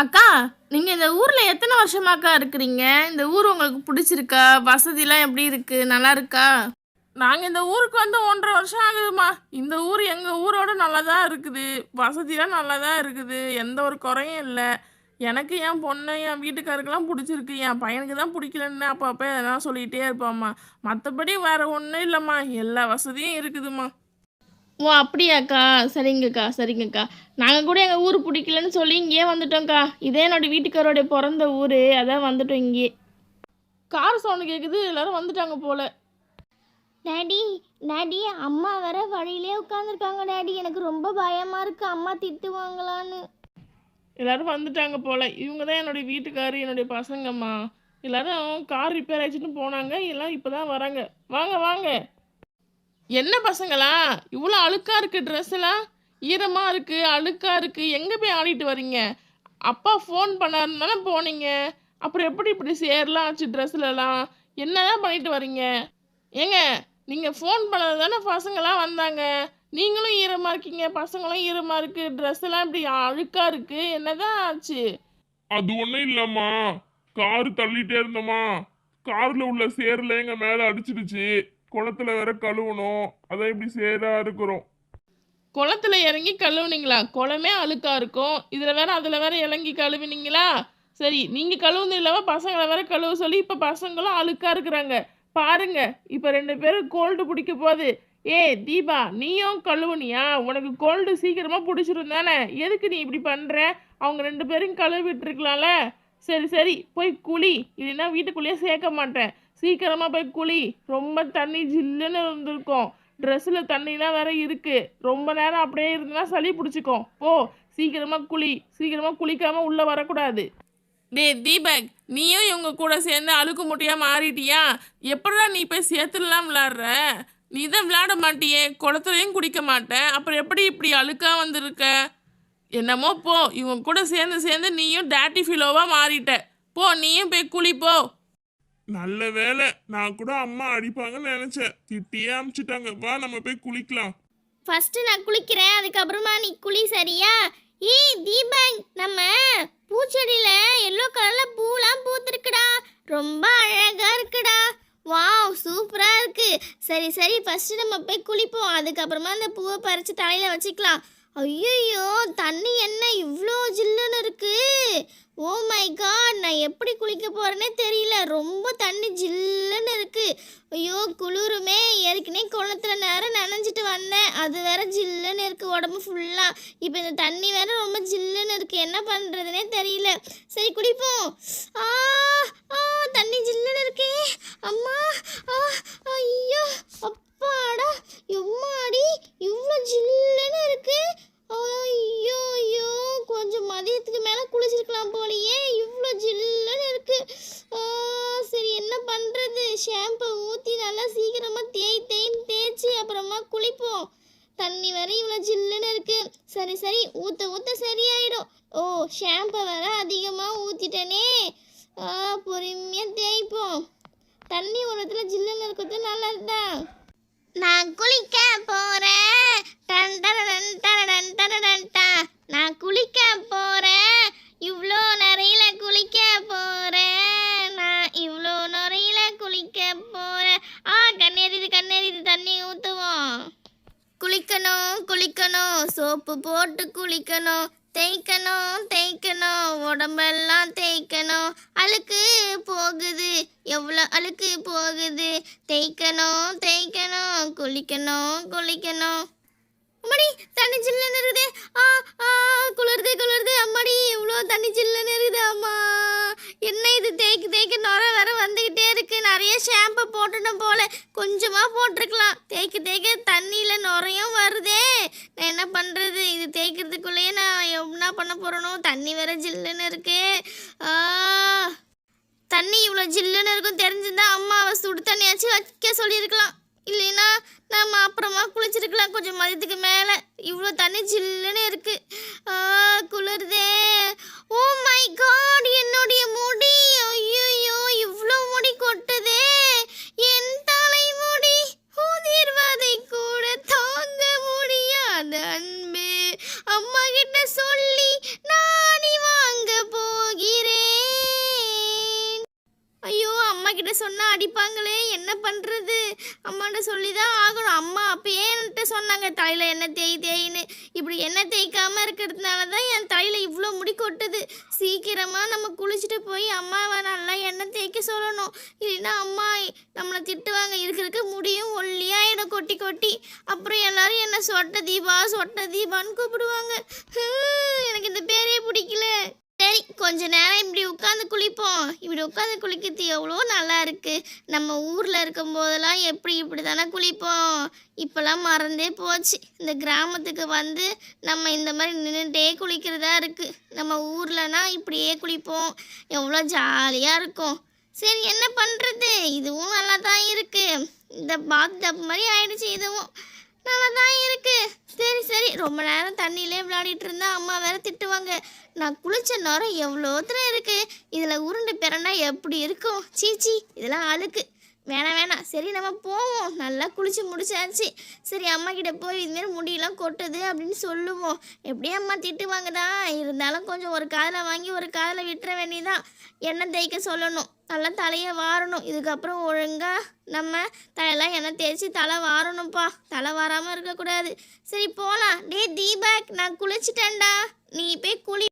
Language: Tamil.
அக்கா நீங்கள் இந்த ஊரில் எத்தனை வருஷமாக்கா இருக்கிறீங்க? இந்த ஊர் உங்களுக்கு பிடிச்சிருக்கா? வசதிலாம் எப்படி இருக்கு? நல்லா இருக்கா? நாங்கள் இந்த ஊருக்கு வந்து ஒன்றரை வருஷம் ஆகுதுமா இந்த ஊர் எங்கள் ஊரோட நல்லா தான் இருக்குது. வசதிலாம் நல்லா தான் இருக்குது. எந்த ஒரு குறையும் இல்லை. எனக்கு என் பொண்ணு என் வீட்டுக்காருக்கெல்லாம் பிடிச்சிருக்கு. என் பையனுக்கு தான் பிடிக்கலன்னு அப்பப்போ எதனா சொல்லிகிட்டே இருப்பாம்மா. மற்றபடி வேற ஒன்றும் இல்லைம்மா. எல்லா வசதியும் இருக்குதுமா ஓ அப்படியாக்கா? சரிங்கக்கா சரிங்கக்கா. நாங்கள் கூட எங்கள் ஊர் பிடிக்கலன்னு சொல்லி இங்கேயே வந்துட்டோம்க்கா. இதே என்னோட வீட்டுக்காரோடைய பிறந்த ஊர். அதான் வந்துட்டோம் இங்கேயே. கார் சவுண்டு கேட்குது எல்லாரும் வந்துட்டாங்க போல. டாடி டாடி அம்மா வேற வழியிலே உட்காந்துருக்காங்க டாடி. எனக்கு ரொம்ப பயமா இருக்கு. அம்மா திட்டுவாங்களான்னு. எல்லாரும் வந்துட்டாங்க போல. இவங்க தான் என்னுடைய வீட்டுக்காரு என்னுடைய பசங்கம்மா. எல்லாரும் கார் ரிப்பேர் ஆயிடுச்சுன்னு போனாங்க. எல்லாம் இப்போ தான் வராங்க. வாங்க வாங்க. என்ன பசங்களா? இவ்வளோ அழுக்காக இருக்குது ட்ரெஸ் எல்லாம். இருக்குது அழுக்காக இருக்குது எங்கே போய் ஆடிட்டு வரீங்க? அப்பா ஃபோன் பண்ணாருனால போனீங்க? அப்புறம் எப்படி இப்படி சேரலாம் ஆச்சு ட்ரெஸ்லலாம் என்னதான் பண்ணிட்டு வரீங்க? ஏங்க நீங்கள் ஃபோன் பண்ணது தானே பசங்களாம் வந்தாங்க. நீங்களும் ஈரமாக இருக்கீங்க பசங்களும் ஈரமாக இருக்குது ட்ரெஸ் எல்லாம் இப்படி அழுக்காக இருக்குது என்னதான் ஆச்சு? அது ஒன்றும் இல்லைம்மா. கார் தள்ளிட்டே இருந்தோமா. காரில் உள்ள சேரில் எங்கள் மேலே அடிச்சிடுச்சு. குளத்துல வேற கழுவணும். அதான் இப்படி சேரா இருக்கிறோம். குளத்துல இறங்கி கழுவுனீங்களா? குளமே அழுக்கா இருக்கும். இதில் வேற அதில் வேற இறங்கி கழுவினீங்களா? சரி நீங்கள் கழுவுனது இல்லாமல் பசங்களை வேற கழுவ சொல்லி இப்போ பசங்களும் அழுக்கா இருக்கிறாங்க. பாருங்க இப்போ ரெண்டு பேரும் கோல்டு பிடிக்க போகுது. ஏ தீபா நீயும் கழுவுனியா? உனக்கு கோல்டு சீக்கிரமாக பிடிச்சிருந்தானே எதுக்கு நீ இப்படி பண்ணுற அவங்க ரெண்டு பேரும் கழுவிட்டு இருக்கலாம்ல. சரி சரி போய் குழி இல்லைன்னா வீட்டுக்குள்ளேயே சேர்க்க மாட்டேன். சீக்கிரமாக போய் குழி ரொம்ப தண்ணி ஜில்லுன்னு இருந்திருக்கும். ட்ரெஸ்ஸில் தண்ணிலாம் வேற இருக்குது ரொம்ப நேரம் அப்படியே இருந்தனா சளி பிடிச்சிக்கும். போ சீக்கிரமாக குழி சீக்கிரமாக குளிக்காமல் உள்ளே வரக்கூடாது. டேய் தீபக் நீயும் இவங்க கூட சேர்ந்து அழுக்கு முட்டையாக மாறிட்டியா? எப்படா நீ போய் சேர்த்துலாம் விளாட்ற? நீ தான் விளையாட மாட்டியே. குளத்துலையும் குடிக்க மாட்டேன். அப்புறம் எப்படி இப்படி அழுக்காக வந்திருக்க? என்னமோ போ இவங்க கூட சேர்ந்து சேர்ந்து நீயும் டேட்டி ஃபிலோவா மாறிட்ட. போ நீயும் போய் குளி போ. நல்ல வேலை நான் கூட அம்மா அடிப்பாங்கன்னு நினைச்சேன். திட்டியே அமிச்சிட்டாங்க. வா நம்ம போய் குளிக்கலாம். ஃபர்ஸ்ட் நான் குளிக்கிறேன் அதுக்கப்புறமா நீ குளி சரியா? ஏய் தீபக் நம்ம பூச்செடியில எல்லோ கலர்ல பூலாம் பூத்திருக்குடா. ரொம்ப அழகா இருக்குடா. வாவ் சூப்பரா இருக்கு. சரி சரி ஃபர்ஸ்ட் நம்ம போய் குளிப்போம். அதுக்கப்புறமா அந்த பூவை பறிச்சு தலையில வச்சுக்கலாம். ஐயோ தண்ணி என்ன இவ்வளோ ஜில்லுன்னு இருக்கு? ஓ மை காட் நான் எப்படி குளிக்க போகிறேனே தெரியல. ரொம்ப தண்ணி ஜில்லுன்னு இருக்கு. ஐயோ குளிருமே. ஏற்கனவே குளத்துல நேரம் நனைஞ்சிட்டு வந்தேன். அது வேற ஜில்லுன்னு இருக்கு உடம்பு ஃபுல்லாக இப்போ இந்த தண்ணி வேற ரொம்ப ஜில்லுன்னு இருக்கு. என்ன பண்ணுறதுனே தெரியல. சரி குடிப்போம். ஆ தண்ணி ஜில்லுன்னு இருக்கே அம்மா ஆ ஐயோ அப்பாடா எம்மாடி இவ்வளோ ஜில்லுன்னு இருக்கு ஐயோ ஐயோ கொஞ்சம் மதியத்துக்கு மேலே போலயே இவ்வளோ ஜில்லுன்னு இருக்கு? சரி என்ன பண்ணுறது ஷாம்பை ஊற்றி நல்லா சீக்கிரமாக தேய் தேய்ன்னு தேய்ச்சி அப்புறமா குளிப்போம். தண்ணி வர இவ்வளோ ஜில்லுன்னு இருக்கு. சரி சரி ஊற்ற ஊற்ற சரியாயிடும். ஓ ஷாம்பை வர அதிகமாக ஊற்றிட்டேனே பொறுமையாக தேய்ப்போம். தண்ணி ஒரு இடத்துல ஜில்லுன்னு இருக்கிறது நல்லதுதான். நான் குளிக்க போ சோப்பு போட்டு குளிக்கணும். தேய்க்கணும் தேய்க்கணும். உடம்பெல்லாம் தேய்க்கணும். அழுக்கு போகுது. எவ்வளோ அழுக்கு போகுது? தேய்க்கணும் தேய்க்கணும். குளிக்கணும் குளிக்கணும். அம்மாடி தண்ணி சில்லுன்னு இருக்குது. ஆ ஆ குளிருது குளிருது. அம்மாடி இவ்வளோ தண்ணி சில்லுன்னு இருக்குது. அம்மா. தேய்க்க தேய்க்க நுர வேற வந்துக்கிட்டே இருக்கு. நிறைய ஷாம்பு போட்டுட்டோம் போல. கொஞ்சமாக போட்டிருக்கலாம். தேய்க்க தேய்க்க தண்ணியில் நுரையும் வருதே. நான் என்ன பண்ணுறது இது தேய்க்கிறதுக்குள்ளேயே நான் என்ன பண்ண போகிறனோ தண்ணி வேற ஜில்லுன்னு இருக்கு. ஆ. தண்ணி இவ்வளோ ஜில்லுன்னு இருக்கும். தெரிஞ்சிருந்தா அம்மாவை சுடு தண்ணியாச்சும் வைக்க சொல்லியிருக்கலாம். இல்லைன்னா நம்ம அப்புறமா குளிச்சிருக்கலாம். கொஞ்சம் மதியத்துக்கு மேலே. இவ்வளோ தண்ணி ஜில்லுன்னு இருக்கு. ஆ, குளிருதே. ஓ மை காட் என்னுடைய சொன்னால் அடிப்பாங்களே என்ன பண்ணுறது அம்மாட்ட சொல்லி தான் ஆகணும். அம்மா அப்பயே என்கிட்ட சொன்னாங்க தலையில் எண்ணெய் தேய் தேயின்னு? இப்படி எண்ணெய் தேய்க்காமல் இருக்கிறதுனால தான் என் தலையில் இவ்வளோ முடி கொட்டுது. சீக்கிரமாக நம்ம குளிச்சுட்டு போய் அம்மாவை நல்லா எண்ணெய் தேய்க்க சொல்லணும். இல்லைன்னா அம்மா நம்மளை திட்டுவாங்க. இருக்க இருக்க முடியும் என்னை கொட்டி கொட்டி. அப்புறம் எல்லாரும் என்னை சொட்ட தீபா சொட்ட தீபான்னு கூப்பிடுவாங்க. எனக்கு இந்த பேரே பிடிக்கல. சரி கொஞ்ச நேரம் இப்படி உட்காந்து குளிப்போம். இப்படி உட்காந்து குளிக்கிறது எவ்வளோ நல்லா இருக்கு. நம்ம ஊரில் இருக்கும் போதெல்லாம் எப்படி இப்படி தானே குளிப்போம். இப்போல்லாம் மறந்தே போச்சு. இந்த கிராமத்துக்கு வந்து நம்ம இந்த மாதிரி நின்றுட்டே குளிக்கிறதா இருக்கு. நம்ம ஊர்லனா இப்படியே குளிப்போம். எவ்வளோ ஜாலியாக இருக்கும். சரி என்ன பண்ணுறது இதுவும் நல்லா தான் இருக்கு. இந்த பாத் டப் மாதிரி ஆயிடுச்சு இதுவும். நல்லா தான் இருக்கு. சரி சரி. ரொம்ப நேரம் தண்ணியிலே விளையாடிட்டு இருந்தா அம்மா வேற திட்டுவாங்க. நான் குளிச்ச நேரம் எவ்வளோ தூரம் இருக்கு? இதில் உருண்டு பிறண்டா எப்படி இருக்கும்? சீச்சி இதெல்லாம் அழுக்கு. வேணாம் வேணாம். சரி நம்ம போவோம். நல்லா குளிச்சு முடிச்சாச்சு. சரி அம்மா கிட்ட போய் இதுமாரி முடியெல்லாம் கொட்டுது அப்படின்னு சொல்லுவோம். எப்படியும் அம்மா திட்டுவாங்க தான் இருந்தாலும் கொஞ்சம் ஒரு காதில் வாங்கி ஒரு காதில் விட்டுற வேண்டியதான் எண்ணெய் தேய்க்க சொல்லணும். நல்லா தலையை வாரணும். இதுக்கப்புறம் ஒழுங்காக நம்ம தலையெல்லாம் எண்ணெய் தேய்ச்சி தலை வாரணும்ப்பா. தலை வாராமல் இருக்கக்கூடாது. சரி போகலாம் டே தீபக் நான் குளிச்சிட்டேன்டா. நீ போய் குளி